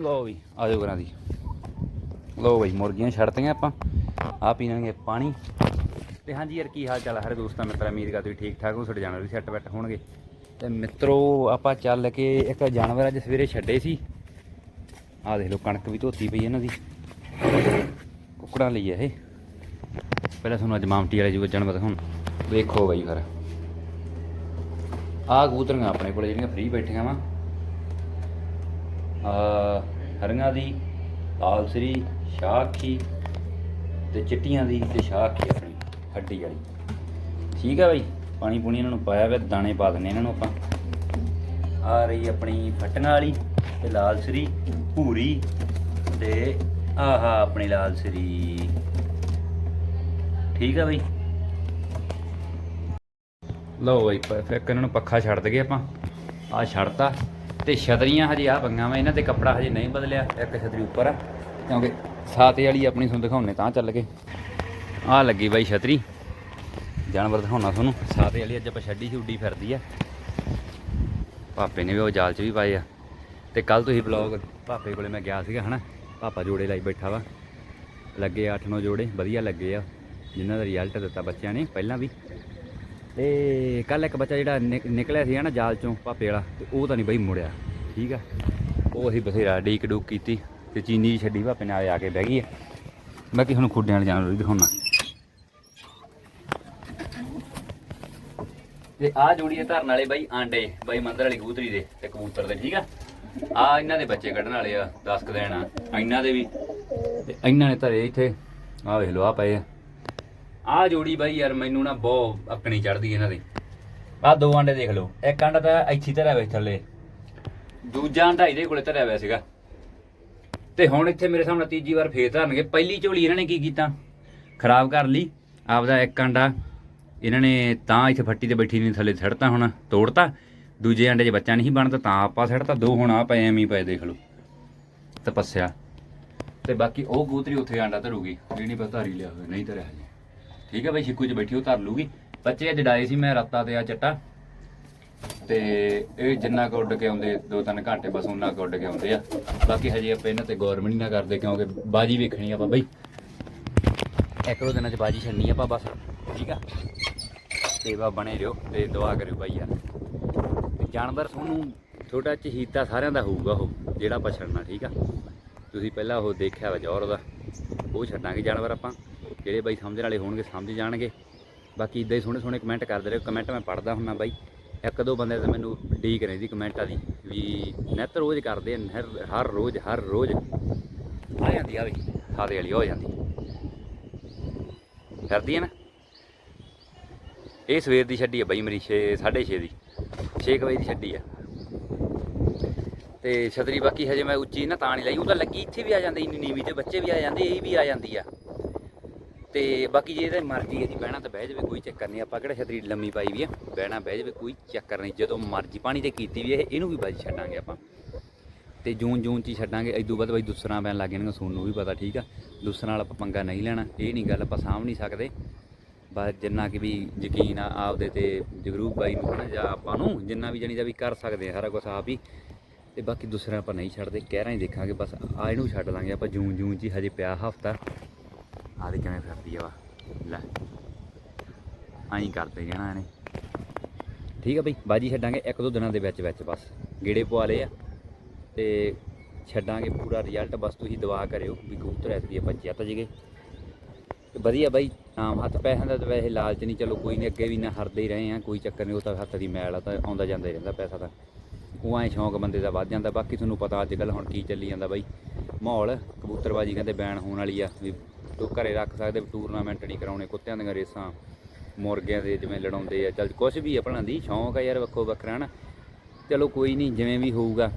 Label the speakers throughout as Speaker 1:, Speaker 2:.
Speaker 1: ਲਓ ਵੀ ਆ ਜਾਓ ਕਰਾਂ ਦੀ। ਲਓ ਬਈ, ਮੁਰਗੀਆਂ ਛੱਡਤੀਆਂ ਆਪਾਂ, ਆ ਪੀਣਗੇ ਪਾਣੀ। ਤੇ ਹਾਂਜੀ ਯਾਰ, ਕੀ ਹਾਲ ਚਾਲ ਹੈ ਹਰੇ ਦੋਸਤਾਂ ਮਿੱਤਰਾਂ, ਉਮੀਦ ਕਰਦੇ ਤੁਸੀਂ ਠੀਕ ਠਾਕ ਹੋ, ਤੁਹਾਡੇ ਜਾਨਵਰ ਵੀ ਸੈੱਟ ਬੈਠ ਹੋਣਗੇ। ਤੇ ਮਿੱਤਰੋ, ਆਪਾਂ ਚੱਲ ਕੇ ਇੱਕ ਜਾਨਵਰ ਅੱਜ ਸਵੇਰੇ ਛੱਡੇ ਸੀ। ਆਹ ਦੇਖ ਲਓ, ਕਣਕ ਵੀ ਧੋਤੀ ਪਈ ਇਹਨਾਂ ਦੀ। ਕੁੱਕੜਾਂ ਲਈ ਆ ਇਹ। ਪਹਿਲਾਂ ਤੁਹਾਨੂੰ ਅੱਜ ਮਾਮਟੀ ਵਾਲੇ ਜੂ ਜਾਨਵਰ ਹੁਣ ਵੇਖੋ ਬਈ ਫਿਰ। ਆਹ ਕਬੂਤਰੀਆਂ ਆਪਣੇ ਕੋਲ ਜਿਹੜੀਆਂ ਫ੍ਰੀ ਬੈਠੀਆਂ ਵਾ। ਹਰੀਆਂ ਦੀ ਲਾਲਸਰੀ ਸ਼ਾਖੀ ਤੇ ਚਿੱਟੀਆਂ ਦੀ ਤੇ ਸ਼ਾਖੀ ਆਪਣੀ ਹੱਡੀ ਵਾਲੀ। ਠੀਕ ਆ ਬਾਈ, ਪਾਣੀ ਪੂਣੀ ਇਹਨਾਂ ਨੂੰ ਪਾਇਆ ਵੇ, ਦਾਣੇ ਪਾ ਦਿੰਨੇ ਇਹਨਾਂ ਨੂੰ ਆਪਾਂ। ਆ ਰਹੀ ਆਪਣੀ ਫਟਣਾ ਵਾਲੀ ਤੇ ਲਾਲਸਰੀ ਭੂਰੀ ਤੇ ਆਹਾ ਆਪਣੀ ਲਾਲਸਰੀ ਠੀਕ ਆ ਬਾਈ। ਲਓ ਬਾਈ ਪ- ਇਹਨਾਂ ਨੂੰ ਪੱਖਾ ਛੱਡ ਦਗੇ ਆਪਾਂ। ਆ ਛੱਡਤਾ। ਤੇ ਛਤਰੀਆਂ ਹਜੇ ਆ ਪੰਗਾ ਵਾ, ਇਹਨਾਂ ਤੇ ਕੱਪੜਾ ਹਜੇ ਨਹੀਂ ਬਦਲਿਆ, ਇੱਕ ਛਤਰੀ ਉੱਪਰ ਆ। ਕਿਉਂਕਿ ਸਾਤੇ ਵਾਲੀ ਆਪਣੀ ਤੁਹਾਨੂੰ ਦਿਖਾਉਣੇ ਤਾਂ ਚੱਲ ਕੇ ਆ ਲੱਗੀ ਬਾਈ ਛਤਰੀ। ਜਾਨਵਰ ਦਿਖਾਉਣਾ ਤੁਹਾਨੂੰ, ਸਾਤੇ ਵਾਲੀ ਅੱਜ ਆਪਾਂ ਛੱਡੀ ਸੀ, ਉੱਡੀ ਫਿਰਦੀ ਆ। ਪਾਪੇ ਨੇ ਵੀ ਉਹ ਜਾਲ 'ਚ ਵੀ ਪਾਏ ਆ। ਤੇ ਕੱਲ ਤੁਸੀਂ ਬਲੌਗ ਪਾਪੇ ਕੋਲੇ ਮੈਂ ਗਿਆ ਸੀਗਾ, ਹਨਾ? ਪਾਪਾ ਜੋੜੇ ਲਾਈ ਬੈਠਾ ਵਾ। ਲੱਗੇ 8-9 ਜੋੜੇ, ਵਧੀਆ ਲੱਗੇ ਆ। ਜਿਨ੍ਹਾਂ ਦਾ ਰਿਜ਼ਲਟ ਦਿੱਤਾ ਬੱਚਿਆਂ ਨੇ, ਪਹਿਲਾਂ ਵੀ। ਤੇ ਕੱਲ ਇੱਕ ਬੱਚਾ ਜਿਹੜਾ ਨਿਕ- ਨਿਕਲਿਆ ਸੀ ਨਾ ਜਾਲ ਚੋਂ ਪਾਪੇ ਵਾਲਾ, ਤੇ ਉਹ ਤਾਂ ਨਹੀਂ ਬਈ ਮੁੜਿਆ, ਠੀਕ ਆ? ਉਹ ਅਸੀਂ ਬਥੇਰਾ ਡੀਕ ਡੂਕ ਕੀਤੀ ਤੇ ਚੀਨੀ ਜਿਹੀ ਛੱਡੀ ਪਾਪੇ ਨਾਲ ਆ ਕੇ ਬਹਿ ਗਈ ਆ। ਬਾਕੀ ਹੁਣ ਖੁੱਡਿਆਂ ਵਾਲੇ ਜਾਨਵਰ ਵੀ ਦਿਖਾਉਣਾ। ਤੇ ਆ ਜੋੜੀ ਹੈ ਧਰਨ ਵਾਲੇ ਬਾਈ ਆਂਡੇ, ਬਾਈ ਮੰਦਰ ਵਾਲੀ ਕਬੂਤਰੀ ਦੇ ਤੇ ਕਬੂਤਰ ਦੇ, ਠੀਕ ਆ? ਆ ਇਹਨਾਂ ਦੇ ਬੱਚੇ ਕੱਢਣ ਵਾਲੇ ਆ 10 ਕੁ ਦਿਨ ਆ, ਇਹਨਾਂ ਦੇ ਵੀ। ਤੇ ਇਹਨਾਂ ਨੇ ਧਰੇ ਇੱਥੇ ਆ ਵੇਖ ਲਓ ਆ ਪਏ ਆ। ਆਹ ਜੋੜੀ ਬਾਈ ਯਾਰ ਮੈਨੂੰ ਨਾ ਬਹੁਤ ਅੱਕਣੀ ਚੜਦੀ ਇਹਨਾਂ ਦੀ। ਆਹ ਦੋ ਆਂਡੇ ਦੇਖ ਲਓ, ਇੱਕ ਆਂਡਾ ਤਾਂ ਇੱਥੇ ਧਰਿਆ ਹੋਇਆ ਥੱਲੇ। ਦੂਜਾ ਆਂਡਾ ਇਹਦੇ ਕੋਲੇ ਧਰਿਆ ਹੋਇਆ ਸੀਗਾ। ਤੇ ਹੁਣ ਇੱਥੇ ਮੇਰੇ ਸਾਹਮਣੇ ਤੀਜੀ ਵਾਰ ਫੇਰ ਧਰਨਗੇ। ਪਹਿਲੀ ਝੋਲੀ ਇਹਨਾਂ ਨੇ ਕੀ ਕੀਤਾ? ਖਰਾਬ ਕਰ ਲਈ, ਆਪਦਾ ਇੱਕ ਆਂਡਾ। ਇਹਨਾਂ ਨੇ ਤਾਂ ਇੱਥੇ ਫੱਟੀ ਤੇ ਬੈਠੀ ਨਹੀਂ, ਥੱਲੇ ਛੱਡਤਾ ਹੁਣ, ਤੋੜਤਾ। ਦੂਜੇ ਆਂਡੇ 'ਚ ਬੱਚਾ ਨਹੀਂ ਬਣਦਾ, ਤਾਂ ਆਪਾਂ ਛੱਡਤਾ ਦੋ ਹੁਣ ਆ ਪਏ, ਐਵੇਂ ਪਏ ਦੇਖ ਲਓ। ਤਪੱਸਿਆ। ਤੇ ਬਾਕੀ ਉਹ ਕਬੂਤਰੀ ਉੱਥੇ ਆਂਡਾ ਧਰੂਗੀ, ਜਿਹੜੀ ਪਤਾ ਧਾਰੀ ਲਿਆ ਹੋਇਆ, ਨਹੀਂ ਧਰਿਆ ਠੀਕ ਹੈ ਬਈ, ਛਿੱਕੂ 'ਚ ਬੈਠੀ, ਉਹ ਧਰ ਲੂਗੀ। ਬੱਚੇ ਅੱਜ ਡਾਏ ਸੀ ਮੈਂ ਰਾਤਾਂ ਤੇ ਆ ਚੱਟਾ। ਤੇ ਇਹ ਜਿੰਨਾ ਕੁ ਉੱਡ ਕੇ ਆਉਂਦੇ, ਦੋ ਤਿੰਨ ਘੰਟੇ ਬਸ ਉਹਨਾਂ ਕੁ ਉੱਡ ਕੇ ਆਉਂਦੇ ਆ। ਬਾਕੀ ਹਜੇ ਆਪਾਂ ਇਹਨਾਂ ਤੇ ਗੌਰਮੈਂਟ ਨਾ ਕਰਦੇ, ਕਿਉਂਕਿ ਬਾਜੀ ਵੇਖਣੀ ਆਪਾਂ ਬਈ। ਇੱਕ ਦੋ ਦਿਨਾਂ ਚ ਬਾਜੀ ਛੱਡਣੀ ਆਪਾਂ ਬਸ, ਠੀਕ ਆ? ਤੇ ਬਾ ਬਣੇ ਰਹੋ ਤੇ ਦੁਆ ਕਰਿਓ ਬਾਈ ਯਾਰ। ਤੇ ਜਾਨਵਰ ਤੁਹਾਨੂੰ ਛੋਟਾ ਚਹੀਤਾ ਸਾਰਿਆਂ ਦਾ ਹੋਊਗਾ ਉਹ, ਜਿਹੜਾ ਆਪਾਂ ਛੱਡਣਾ, ਠੀਕ ਆ? ਤੁਸੀਂ ਪਹਿਲਾਂ ਉਹ ਦੇਖਿਆ ਵਾ ਜੌਰ ਦਾ, ਉਹ ਛੱਡਾਂਗੇ ਜਾਨਵਰ ਆਪਾਂ। ਜਿਹੜੇ ਬਾਈ ਸਮਝਣ ਵਾਲੇ ਹੋਣਗੇ, ਸਮਝ ਜਾਣਗੇ। ਬਾਕੀ ਇਦਾਂ ਹੀ ਸੋਹਣੇ ਸੋਹਣੇ ਕਮੈਂਟ ਕਰਦੇ ਰਹੋ। ਕਮੈਂਟ ਮੈਂ ਪੜ੍ਹਦਾ ਹੁੰਨਾ ਬਾਈ। ਇੱਕ ਦੋ ਬੰਦੇ ਤਾਂ ਮੈਨੂੰ ਡੀਕ ਰਹਿੰਦੀ ਕਮੈਂਟਾਂ ਦੀ ਵੀ ਨਿੱਤ ਰੋਜ਼ ਕਰਦੇ ਆ ਹਰ- ਰੋਜ਼, ਹਰ ਰੋਜ਼। ਆ ਜਾਂਦੀ ਆ ਵੀ ਸਾਦੇ ਵਾਲੀ, ਹੋ ਜਾਂਦੀ। ਕਰਦੀ ਹੈ ਨਾ। ਇਹ ਸਵੇਰ ਦੀ ਛੱਡੀ ਆ ਬਾਈ ਮੇਰੀ 6 6:30 ਦੀ। 6 ਵਜੇ ਦੀ ਛੱਡੀ ਆ। ਤੇ ਛਤਰੀ ਬਾਕੀ ਹਜੇ ਮੈਂ ਉੱਚੀ ਨਾ ਤਾਂ ਨਹੀਂ ਲਾਈ, ਉਹ ਤਾਂ ਲੱਗੀ, ਇੱਥੇ ਵੀ ਆ ਜਾਂਦੀ, ਇੰਨੀ ਨੀਵੀਂ ਤੇ ਬੱਚੇ ਵੀ ਆ ਜਾਂਦੇ, ਇਹ ਵੀ ਆ ਜਾਂਦੀ ਆ। ਤੇ ਬਾਕੀ ਜੇ ਇਹਦੇ ਮਰਜ਼ੀ ਹੈ ਜੀ, ਬਹਿਣਾ ਤਾਂ ਬਹਿ ਜਾਵੇ, ਕੋਈ ਚੱਕਰ ਨਹੀਂ। ਆਪਾਂ ਕਿਹੜਾ ਛਤਰੀ ਲੰਮੀ ਪਾਈ ਵੀ ਆ ਬਹਿਣਾ ਬਹਿ ਜਾਵੇ, ਕੋਈ ਚੱਕਰ ਨਹੀਂ। ਜਦੋਂ ਮਰਜ਼ੀ ਪਾਣੀ ਤੇ ਕੀਤੀ ਵੀ ਇਹ ਇਹਨੂੰ ਵੀ ਬਾਜੀ ਛੱਡਾਂਗੇ ਆਪਾਂ। ਤੇ ਜੂਨ ਜੂਨ ਚ ਹੀ ਛੱਡਾਂਗੇ। ਇਦੋਂ ਬਾਅਦ ਬਾਈ ਦੂਸਰਾ ਪੈਣ ਲੱਗ ਜਾਣਗੇ ਸੋਨੂੰ ਵੀ ਪਤਾ ਠੀਕ ਆ। ਦੂਸਰਾ ਨਾਲ ਆਪਾਂ ਪੰਗਾ ਨਹੀਂ ਲੈਣਾ। ਇਹ ਨਹੀਂ ਗੱਲ ਆਪਾਂ ਸਾਂਭ ਨਹੀਂ ਸਕਦੇ। ਬਸ ਜਿੰਨਾ ਕਿ ਵੀ ਯਕੀਨ ਆ ਆਪਦੇ ਤੇ ਜਗਰੂਪ ਬਾਈ ਨੂੰ ਨਾ ਜਾਂ ਆਪਾਂ ਨੂੰ, ਜਿੰਨਾ ਵੀ ਜਾਣੀ ਦਾ ਵੀ ਕਰ ਸਕਦੇ ਆ, ਸਾਰਾ ਕੁਝ ਆਪ ਹੀ। ਤੇ ਬਾਕੀ ਦੂਸਰਾ ਆਪਾਂ ਨਹੀਂ ਛੱਡਦੇ। ਕਹਿ ਰਹੇ ਦੇਖਾਂਗੇ, ਬਸ ਆ ਇਹਨੂੰ ਛੱਡ ਦਾਂਗੇ ਆਪਾਂ ਜੂਨ ਜੂਨ ਚ ਹੀ ਹਜੇ ਪਿਆ ਹਫਤਾ। ਆਹ ਦੇ ਕਿਵੇਂ ਫਿਰਦੀ ਆ ਵਾ। ਲੈ, ਆਈ ਕਰਦੇ ਜਾਣਾ ਇਹਨੇ। ਠੀਕ ਆ ਬਈ, ਬਾਜੀ ਛੱਡਾਂਗੇ ਇੱਕ ਦੋ ਦਿਨਾਂ ਦੇ ਵਿੱਚ ਵਿੱਚ ਬਸ। ਗੇੜੇ ਪਵਾ ਲਏ ਆ ਤੇ ਛੱਡਾਂਗੇ ਪੂਰਾ ਰਿਜ਼ਲਟ ਬਸ ਤੁਸੀਂ ਦੁਆ ਕਰਿਓ ਵੀ ਕਬੂਤਰ ਐਤਕੀ ਆਪਾਂ ਜਿੱਤ ਜੀਗੇ ਤੇ ਵਧੀਆ ਬਾਈ, ਆਮ ਹੱਥ ਪੈਸਿਆਂ ਦਾ ਤਾਂ ਵੈਸੇ ਲਾਲਚ ਨਹੀਂ, ਚਲੋ ਕੋਈ ਨਹੀਂ, ਅੱਗੇ ਵੀ ਨਾ ਹਰਦੇ ਹੀ ਰਹੇ ਆ, ਕੋਈ ਚੱਕਰ ਨਹੀਂ, ਉਹ ਤਾਂ ਹੱਥ ਦੀ ਮੈਲ ਆ, ਤਾਂ ਆਉਂਦਾ ਜਾਂਦਾ ਹੀ ਰਹਿੰਦਾ ਪੈਸਾ ਤਾਂ। ਉਹ ਐ ਸ਼ੌਂਕ ਬੰਦੇ ਦਾ ਵੱਧ ਜਾਂਦਾ, ਬਾਕੀ ਤੁਹਾਨੂੰ ਪਤਾ ਅੱਜ ਕੱਲ ਹੁਣ ਕੀ ਚੱਲੀ ਜਾਂਦਾ ਬਾਈ। ਮਾਹੌਲ, ਕਬੂਤਰਬਾਜੀ ਕਹਿੰਦੇ ਬੈਨ ਹੋਣ ਵਾਲੀ ਆ, ਵੀ ਤੂੰ ਘਰੇ ਰੱਖ ਸਕਦੇ ਟੂਰਨਾਮੈਂਟ ਨਹੀਂ ਕਰਾਉਣੇ, ਕੁੱਤਿਆਂ ਦੀਆਂ ਰੇਸਾਂ, ਮੁਰਗਿਆਂ ਦੇ ਜਿਵੇਂ ਲੜਾਉਂਦੇ ਆ, ਚੱਲ ਕੁਝ ਵੀ ਆਪਣਾ ਦੀ ਸ਼ੌਂਕ ਆ ਯਾਰ ਵੱਖੋ ਵੱਖਰਾ ਨਾ ਚਲੋ ਕੋਈ ਨਹੀਂ, ਜਿਵੇਂ ਵੀ ਹੋਊਗਾ।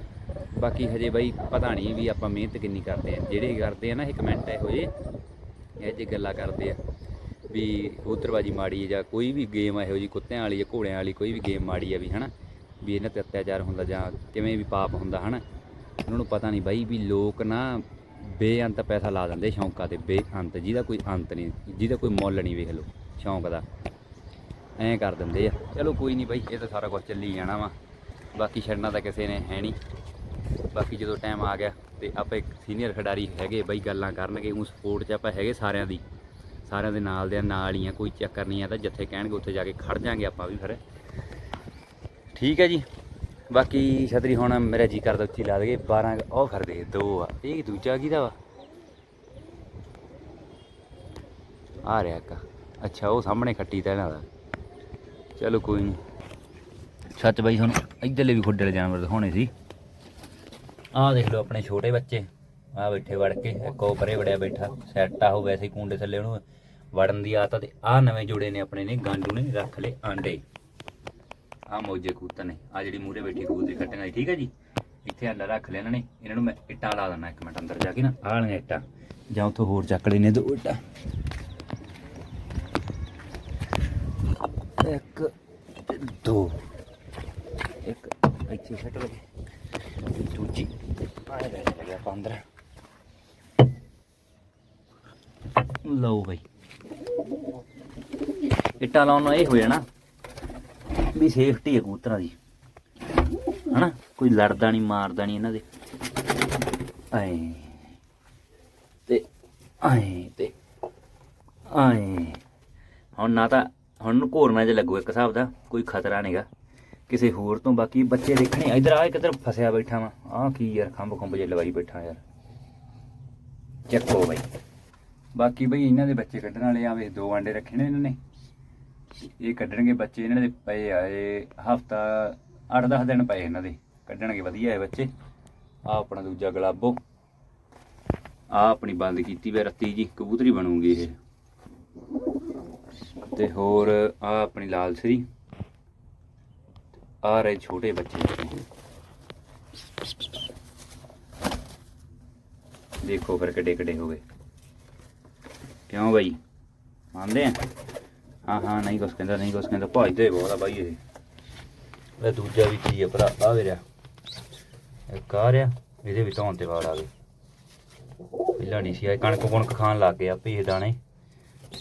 Speaker 1: ਬਾਕੀ ਹਜੇ ਬਾਈ ਪਤਾ ਨਹੀਂ ਵੀ ਆਪਾਂ ਮਿਹਨਤ ਕਿੰਨੀ ਕਰਦੇ ਆ। ਜਿਹੜੇ ਕਰਦੇ ਆ ਨਾ, ਇਹ ਕਮੈਂਟ ਇਹੋ ਜਿਹੇ, ਇਹ ਜੇ ਗੱਲਾਂ ਕਰਦੇ ਆ। ਵੀ ਕਬੂਤਰਬਾਜੀ ਮਾੜੀ ਹੈ ਜਾਂ ਕੋਈ ਵੀ ਗੇਮ ਇਹੋ ਜੀ ਕੁੱਤਿਆਂ ਵਾਲੀ ਜਾਂ ਘੋੜਿਆਂ ਵਾਲੀ, ਕੋਈ ਵੀ ਗੇਮ ਮਾੜੀ ਆ ਵੀ, ਹਨਾ? ਵੀ ਇਹਨਾਂ ਤੇ ਅਤਿਆਚਾਰ ਹੁੰਦਾ ਜਾਂ ਕਿਵੇਂ ਵੀ ਪਾਪ ਹੁੰਦਾ, ਹਨਾ? ਉਹਨਾਂ ਨੂੰ ਪਤਾ ਨਹੀਂ ਬਾਈ ਵੀ ਲੋਕ ਨਾ ਬੇਅੰਤ ਪੈਸਾ ਲਾ ਦਿੰਦੇ ਸ਼ੌਂਕਾਂ ਤੇ ਬੇਅੰਤ, ਜਿਹਦਾ ਕੋਈ ਅੰਤ ਨਹੀਂ, ਜਿਹਦਾ ਕੋਈ ਮੁੱਲ ਨਹੀਂ ਵੇਖ ਲਓ, ਸ਼ੌਂਕ ਦਾ। ਐਂ ਕਰ ਦਿੰਦੇ ਆ। ਚਲੋ ਕੋਈ ਨਹੀਂ ਬਾਈ, ਇਹ ਤਾਂ ਸਾਰਾ ਕੁਝ ਚੱਲੀ ਜਾਣਾ ਵਾ। ਬਾਕੀ ਛੱਡਣਾ ਤਾਂ ਕਿਸੇ ਨੇ, ਹੈ ਨਹੀਂ। ਬਾਕੀ ਜਦੋਂ ਟਾਈਮ ਆ ਗਿਆ ਤੇ ਆਪਾਂ ਇੱਕ ਸੀਨੀਅਰ ਖਿਡਾਰੀ ਹੈਗੇ ਬਈ, ਗੱਲਾਂ ਕਰਨਗੇ। ਉਹ ਸਪੋਰਟ 'ਚ ਆਪਾਂ ਹੈਗੇ ਸਾਰਿਆਂ ਦੀ। ਸਾਰਿਆਂ ਦੇ ਨਾਲ ਦੇ ਨਾਲ ਹੀ ਆ, ਕੋਈ ਚੱਕਰ ਨਹੀਂ ਆ ਤਾਂ ਜਿੱਥੇ ਕਹਿਣਗੇ, ਉੱਥੇ ਜਾ ਕੇ ਖੜ ਜਾਾਂਗੇ ਆਪਾਂ ਵੀ ਫਿਰ। ਠੀਕ ਹੈ ਜੀ। ਬਾਕੀ ਛਤਰੀ ਹੁਣ ਮੇਰਾ ਜੀ ਕਰਦਾ ਉੱਚੀ ਲਾ ਦਈਏ 12 ਉਹ ਕਰਦੇ ਦੋ ਆ। ਇਹ ਦੂਜਾ ਕਿਹਦਾ ਵਾ? ਆ ਰਿਹਾ ਇੱਕ। ਅੱਛਾ, ਉਹ ਸਾਹਮਣੇ ਖੱਟੀ ਤਾਂ ਇਹਨਾਂ ਦਾ। ਚਲੋ ਕੋਈ ਨਹੀਂ ਸੱਚ ਬਾਈ, ਹੁਣ ਇੱਧਰਲੇ ਵੀ ਖੁੱਡੇ ਜਾਨਵਰ ਦਿਖਾਉਣੇ ਸੀ। ਆਹ ਦੇਖ ਲਓ ਆਪਣੇ ਛੋਟੇ ਬੱਚੇ। ਆ ਬੈਠੇ ਵੜ ਕੇ, ਇੱਕ ਉਹ ਪਰੇ ਵੜਿਆ ਬੈਠਾ। ਸੈੱਟ ਆ, ਉਹ ਵੈਸੇ ਕੁੰਡੇ ਥੱਲੇ ਉਹਨੂੰ ਵੜਨ ਦੀ ਆਦਤ ਤੇ ਆ ਨਵੇਂ ਜੋੜੇ ਨੇ ਆਪਣੇ ਨੇ, ਗਾਂਡੂ ਨੇ, ਰੱਖ ਲਏ ਆਂਡੇ। ਆ ਮੋਜੇ ਕੂਤਰ ਨੇ। ਆ ਜਿਹੜੀ ਮੂਰੇ ਬੈਠੀ ਕੂਤਰੀ ਕੱਟਣ ਵਾਲੀ, ਠੀਕ ਹੈ ਜੀ? ਇੱਥੇ ਆਂਡਾ ਰੱਖ ਲਿਆ ਇਹਨਾਂ ਨੇ। ਇਹਨਾਂ ਨੂੰ ਮੈਂ ਇੱਟਾਂ ਲਾ ਦਿੰਦਾ ਇੱਕ ਮਿੰਟ ਅੰਦਰ ਜਾ ਕੇ ਨਾ। ਆਹ ਵਾਲੀਆਂ ਇੱਟਾਂ। ਜਾਂ ਉੱਥੋਂ ਹੋਰ ਚੱਕ ਲੈਨੇ ਦੋ ਇੱਟਾਂ। ਇੱਕ ਤੇ ਦੋ। ਇੱਕ ਇੱਥੇ ਸੱਟ ਲਗੇ ਦੂਜੀ। ਆਏ ਰਹਿ ਲੱਗਿਆ 15 ਲਓ ਬਈ। ਇੱਟਾਂ ਲਾਉਣ ਨਾਲ ਇਹ ਹੋ ਜਾਣਾ। ਵੀ ਸੇਫਟੀ ਹੈ ਕਬੂਤਰਾਂ ਦੀ। ਹਨਾ? ਕੋਈ ਲੜਦਾ ਨਹੀਂ, ਮਾਰਦਾ ਨਹੀਂ ਇਹਨਾਂ ਦੇ। ਐ ਤੇ ਐ ਤੇ ਐ ਹੁਣ ਨਾ ਤਾਂ, ਹੁਣ ਨੂੰ ਘੋਰਨਾ ਜੇ ਲੱਗੂ ਇੱਕ ਹਿਸਾਬ ਦਾ, ਕੋਈ ਖਤਰਾ ਨਹੀਂਗਾ ਕਿਸੇ ਹੋਰ ਤੋਂ ਬਾਕੀ ਬੱਚੇ ਦੇਖਣੇ ਇਧਰ ਆ ਕਿੱਧਰ ਫਸਿਆ ਬੈਠਾ ਵਾਂ। ਆਹ ਕੀ ਯਾਰ, ਖੰਭ ਖੰਭ ਜੇ ਲਵਾਈ ਬੈਠਾ ਯਾਰ। ਚੱਕੋ ਬਈ। ਬਾਕੀ ਬਈ ਇਹਨਾਂ ਦੇ ਬੱਚੇ ਕੱਢਣ ਵਾਲੇ ਆਵੇ ਦੋ ਆਂਡੇ ਰੱਖੇ ਨੇ ਇਹਨਾਂ ਨੇ। ਇਹ ਕੱਢਣਗੇ ਬੱਚੇ ਇਹਨਾਂ ਦੇ ਪਏ ਆਏ ਹਫਤਾ 8-10 ਦਿਨ ਪਏ ਇਹਨਾਂ ਦੇ। ਕੱਢਣਗੇ, ਵਧੀਆ ਇਹ ਬੱਚੇ। ਆ ਆਪਣਾ ਦੂਜਾ ਗਲਾਬੋ। ਆ ਆਪਣੀ ਬੰਦ ਕੀਤੀ ਵੇ ਰੱਤੀ ਜੀ, ਕਬੂਤਰੀ ਬਣੂਗੀ ਇਹ। ਤੇ ਹੋਰ ਆ ਆਪਣੀ ਲਾਲ ਸਰੀ। ਆ ਰਹੇ ਛੋਟੇ ਬੱਚੇ। ਦੇਖੋ ਫਿਰ ਕਿੱਡੇ ਕਿੱਡੇ ਹੋ ਗਏ। ਕਿਉਂ ਬਾਈ? ਮੰਨਦੇ ਆ? ਹਾਂ ਹਾਂ ਨਹੀਂ ਕੁਛ ਕਹਿੰਦਾ ਨਹੀਂ ਕੁਛ ਕਹਿੰਦਾ। ਭਜਦੇ ਬਹੁਤ ਆ ਬਾਈ ਇਹ। ਇਹ ਦੂਜਾ ਵੀ ਕੀ ਆ ਭਰਾ ਆ ਵੀਰਿਆ। ਇੱਕ ਆ ਰਿਹਾ ਇਹਦੇ ਵੀ ਧੌਣ ਤੇ ਵਾੜ ਆ ਗਏ। ਪਹਿਲਾਂ ਨਹੀਂ ਸੀ ਆ ਕਣਕ ਕੁਣਕ ਖਾਣ ਲੱਗ ਗਿਆ ਭੇ ਦਾਣੇ।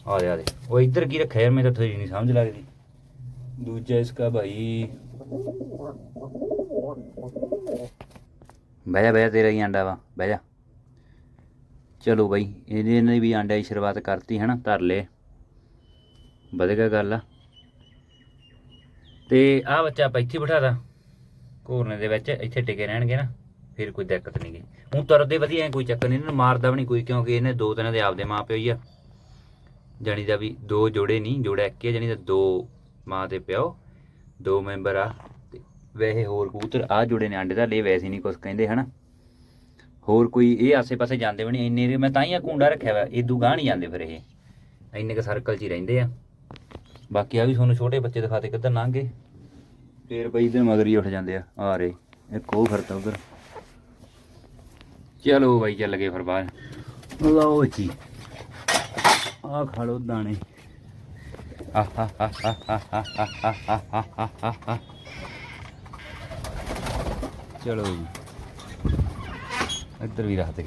Speaker 1: ਆ ਦੇ ਆ ਦੇ। ਉਹ ਇੱਧਰ ਕੀ ਰੱਖਿਆ ਯਾਰ ਮੈਨੂੰ ਤਾਂ ਥੋੜੀ ਨਹੀਂ ਸਮਝ ਲੱਗਦੀ। ਦੂਜਾ ਇਸਕਾ ਭਾਈ। ਬਹਿ ਜਾ ਬਹਿ ਜਾ ਤੇਰਾ ਹੀ ਆਂਡਾ ਵਾ ਬਹਿ ਜਾ। ਚਲੋ ਬਾਈ ਇਹਨੇ ਨੇ ਵੀ ਆਂਡਿਆਂ ਦੀ ਸ਼ੁਰੂਆਤ ਕਰਤੀ ਹੈ ਨਾ ਧਰ ਲਏ। ਵਧੀਆ ਗੱਲ ਆ। ਤੇ ਆਹ ਬੱਚਾ ਆਪਾਂ ਇੱਥੇ ਬਿਠਾਦਾ ਘੋਰਨੇ ਦੇ ਵਿੱਚ, ਇੱਥੇ ਟਿਕੇ ਰਹਿਣਗੇ ਨਾ, ਫਿਰ ਕੋਈ ਦਿੱਕਤ ਨਹੀਂ ਗਈ ਹੁਣ ਤੁਰਦੇ ਵਧੀਆ ਕੋਈ ਚੱਕਰ ਨਹੀਂ ਇਹਨਾਂ ਨੂੰ ਮਾਰਦਾ ਵੀ ਨਹੀਂ ਕੋਈ, ਕਿਉਂਕਿ ਇਹਨੇ ਦੋ ਤਿੰਨ ਦੇ ਆਪਦੇ ਮਾਂ ਪਿਓ ਹੀ ਆ। ਜਾਣੀ ਦਾ ਵੀ ਦੋ ਜੋੜੇ ਨਹੀਂ ਜੋੜਾ ਇੱਕ ਹੀ ਆ, ਜਾਣੀ ਦਾ ਦੋ ਮਾਂ ਤੇ ਪਿਓ, ਦੋ ਮੈਂਬਰ ਆ। ਤੇ ਵੈਸੇ ਹੋਰ ਕਬੂਤਰ ਆ ਜੋੜੇ ਨੇ ਆਂਡੇ ਦਾ ਲੈ ਵੈਸੇ ਨਹੀਂ ਕੁਝ ਕਹਿੰਦੇ, ਹਨਾ। ਹੋਰ ਕੋਈ, ਇਹ ਆਸੇ-ਪਾਸੇ ਜਾਂਦੇ ਵੀ ਨਹੀਂ ਇੰਨੇ ਮੈਂ ਤਾਂ ਹੀ ਆ ਕੁੰਡਾ ਰੱਖਿਆ ਵਾ, ਇਹ ਗਾਹ ਨਹੀਂ ਜਾਂਦੇ ਫਿਰ ਇਹ। ਇੰਨੇ ਕ ਸਰਕਲ 'ਚ ਹੀ ਰਹਿੰਦੇ ਆ। ਬਾਕੀ ਆ ਵੀ ਤੁਹਾਨੂੰ ਛੋਟੇ ਬੱਚੇ ਦਿਖਾਤੇ ਕਿੱਧਰ ਲੰਘੇ ਫੇਰ ਬਈ ਇਧਰ ਮਗਰ ਹੀ ਉੱਠ ਜਾਂਦੇ ਆ ਆ ਰੇ ਇੱਕ ਉਹ ਫਿਰਦਾ ਉਧਰ। ਚਲੋ ਬਾਈ, ਚੱਲ ਗਏ ਫਿਰ ਬਾਹਰ। ਲਓ ਜੀ। ਆ ਖਾ ਲਓ ਦਾਣੇ। ਚਲੋ ਜੀ। ਇੱਧਰ ਵੀ ਰੱਖ ਦੇ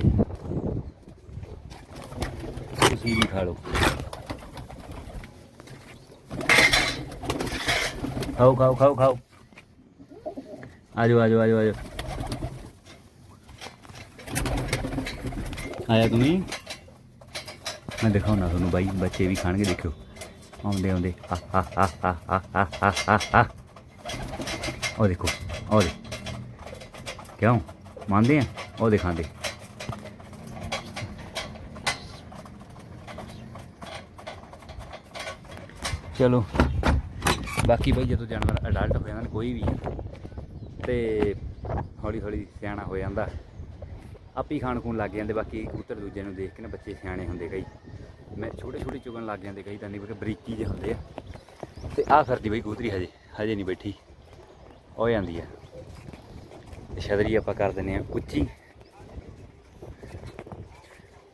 Speaker 1: ਤੁਸੀਂ ਵੀ ਖਾ ਲਓ। ਖਾਓ ਖਾਓ ਖਾਓ ਖਾਓ ਆ ਆਜੋ ਆ ਆਜੋ ਆਇਆ ਤੁਸੀਂ ਮੈਂ ਦਿਖਾਉਣਾ ਤੁਹਾਨੂੰ ਬਾਈ ਬੱਚੇ ਵੀ ਖਾਣਗੇ ਦੇਖਿਓ ਆਉਂਦੇ ਆਉਂਦੇ ਉਹ ਦੇਖੋ ਉਹ ਦੇ ਕਿਉਂ ਮੰਨਦੇ ਆ ਉਹ ਦਿਖਾਉਂਦੇ ਚਲੋ ਬਾਕੀ ਬਈ ਜਦੋਂ ਜਾਨਵਰ ਅਡਲਟ ਹੋ ਜਾਂਦੇ ਨਾ, ਕੋਈ ਵੀ ਤੇ ਹੌਲੀ ਹੌਲੀ ਸਿਆਣਾ ਹੋ ਜਾਂਦਾ। ਆਪੇ ਹੀ ਖਾਣ ਖੂਨ ਲੱਗ ਜਾਂਦੇ, ਬਾਕੀ ਕਬੂਤਰ ਦੂਜੇ ਨੂੰ ਦੇਖ ਕੇ ਨਾ ਬੱਚੇ ਸਿਆਣੇ ਹੁੰਦੇ ਕਈ। ਮੈਂ ਛੋਟੇ ਛੋਟੇ ਚੁਗਣ ਲੱਗ ਜਾਂਦੇ ਕਈ ਤਾਂ ਨਹੀਂ ਬਲਕਿ ਬਰੀਕੀ ਜਿਹੇ ਹੁੰਦੇ ਆ। ਤੇ ਆਹ ਫਿਰਦੀ ਬਈ ਕਬੂਤਰੀ ਹਜੇ ਹਜੇ ਨਹੀਂ ਬੈਠੀ। ਹੋ ਜਾਂਦੀ ਆ। ਤੇ ਆਪਾਂ ਕਰ ਦਿੰਦੇ ਆ ਉੱਚੀ।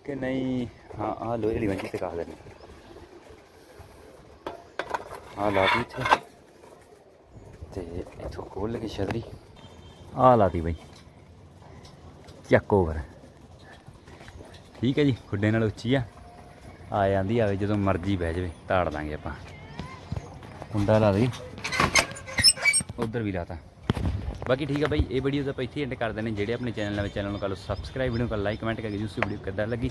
Speaker 1: ਕਿ ਨਹੀਂ, ਹਾਂ, ਆਹ ਲੋਹੇ ਵਾਲੀ ਮੰਜੀ ਤੇ ਕਾ ਦਿੰਦੇ ਆਹ ਲਾਤੀ ਇੱਥੇ। ਤੇ ਇੱਥੋਂ ਖੋਲ ਕੇ ਛਤਰੀ ਆਹ ਲਾਤੀ ਬਈ। ਚੱਕ ਓਵਰ ਠੀਕ ਹੈ ਜੀ, ਖੁੱਡੇ ਨਾਲ ਉੱਚੀ ਆ। ਆ ਜਾਂਦੀ ਆਵੇ ਜਦੋਂ ਮਰਜ਼ੀ ਬਹਿ ਜਾਵੇ ਤਾੜ ਦਾਂਗੇ ਆਪਾਂ। ਕੁੰਡਾ ਲਾ ਦੇ। ਉਧਰ ਵੀ ਲਾਤਾ। ਬਾਕੀ ਠੀਕ ਆ ਬਾਈ, ਇਹ ਵੀਡੀਓ ਤਾਂ ਆਪਾਂ ਇੱਥੇ ਐਂਡ ਕਰ ਦਿੰਦੇ ਜਿਹੜੇ ਆਪਣੇ ਚੈਨਲ ਨਵੇਂ ਚੈਨਲ ਨੂੰ ਕਰ ਲਓ ਸਬਸਕ੍ਰਾਈਬ ਵੀਡੀਓ ਕਰ ਲਾਈਕ ਕਮੈਂਟ ਕਰਕੇ ਜੂਸੀ ਵੀਡੀਓ ਕਿੱਦਾਂ ਲੱਗੀ।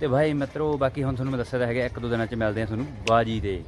Speaker 1: ਤੇ ਭਾਈ ਮਿੱਤਰੋ, ਬਾਕੀ ਹੁਣ ਤੁਹਾਨੂੰ ਮੈਂ ਦੱਸਿਆ ਤਾਂ ਹੈਗਾ, ਇੱਕ ਦੋ ਦਿਨਾਂ ਚ ਮਿਲਦੇ ਆ ਤੁਹਾਨੂੰ ਬਾਜੀ ਦੇ